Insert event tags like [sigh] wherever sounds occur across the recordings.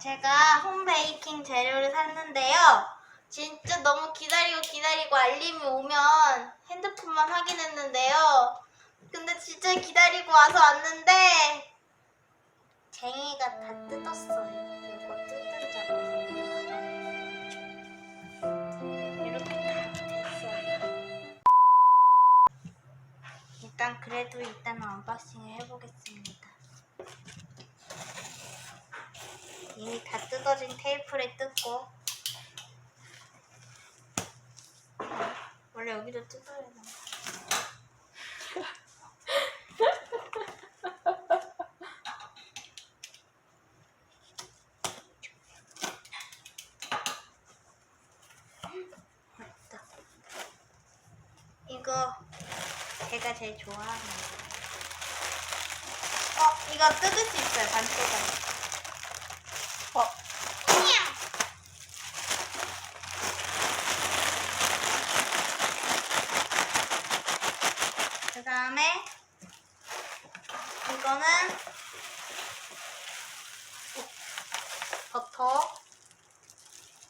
제가 홈베이킹 재료를 샀는데요. 진짜 너무 기다리고 기다리고 알림이 오면 핸드폰만 확인했는데요. 근데 진짜 기다리고 와서 왔는데 쟁이가 다 뜯었어요. 이거 뜯은. 이렇게 다 됐어요. 일단 그래도 일단 언박싱을 해보겠습니다. 이미 다 뜯어진 테이프를 뜯고 원래 여기도 뜯어야 되나? 맞다. 이거 제가 제일 좋아하는 거. 어, 이거 뜯을 수 있어요, 반쪽은. 어. 그 다음에 이거는 버터.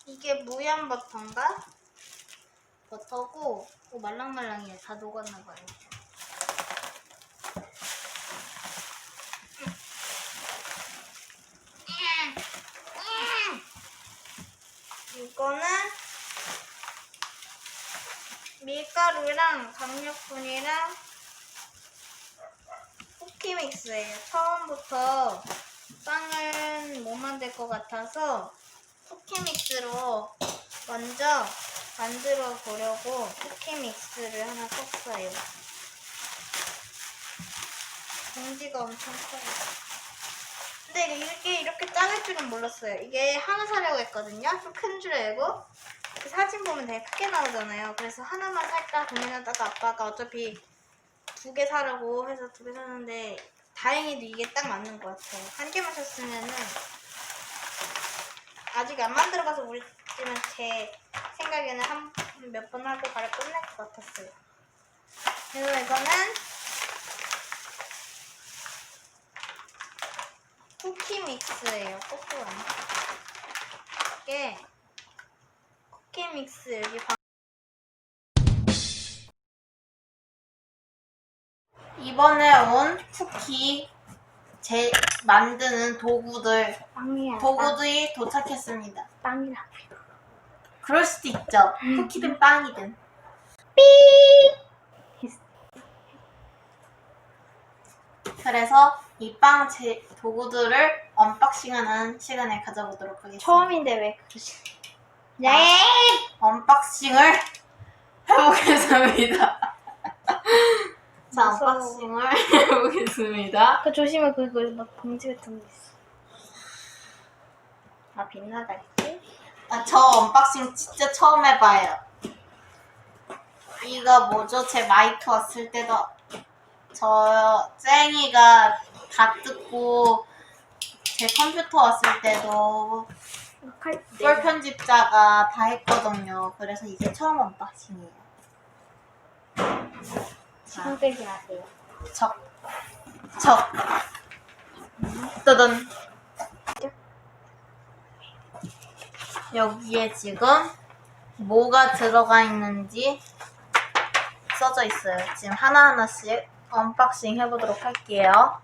이게 무염 버터인가? 버터고 오, 말랑말랑해요. 다 녹았나 봐요. 이거는 밀가루랑 강력분이랑 믹스예요. 처음부터 빵은 못 만들 것 같아서 쿠키 믹스로 먼저 만들어 보려고 쿠키 믹스를 하나 썼어요. 봉지가 엄청 커요. 근데 이게 이렇게 작을 줄은 몰랐어요. 이게 하나 사려고 했거든요. 좀 큰 줄 알고. 그 사진 보면 되게 크게 나오잖아요. 그래서 하나만 살까 고민하다가 아빠가 어차피 두 개 사라고 해서 두 개 샀는데 다행히도 이게 딱 맞는 것 같아요. 한 개만 샀으면은 아직 안 만들어봐서 모르겠지만 제 생각에는 한 몇 번 하고 바로 끝날 것 같았어요. 그리고 이거는 쿠키 믹스예요. 꼬꾸랑. 이게 쿠키 믹스 여기 방... 이번에 온 쿠키 제 만드는 도구들 빵이야. 도구들이 도착했습니다. 빵이라. 그럴 수도 있죠. 쿠키든 빵이든. 그래서 이 빵 제 도구들을 언박싱하는 시간을 가져보도록 하겠습니다. 처음인데 왜 그러지? 네. 언박싱을 해보겠습니다. [laughs] 자, 무서워. 언박싱을 [laughs] 해보겠습니다. 그 조심해 그거 막 봉지 같은 거 있어. 아 빛나갈지? 아, 저 언박싱 진짜 처음 해봐요. 이거 뭐죠? 제 마이크 왔을 때도 저 쨍이가 다 뜯고 제 컴퓨터 왔을 때도 칼. 썰 편집자가 다 했거든요. 그래서 이게 처음 언박싱이에요. 자, 손대기 하세요. 척, 척, 뜨든. 여기에 지금 뭐가 들어가 있는지 써져 있어요. 지금 하나하나씩 언박싱 해보도록 할게요.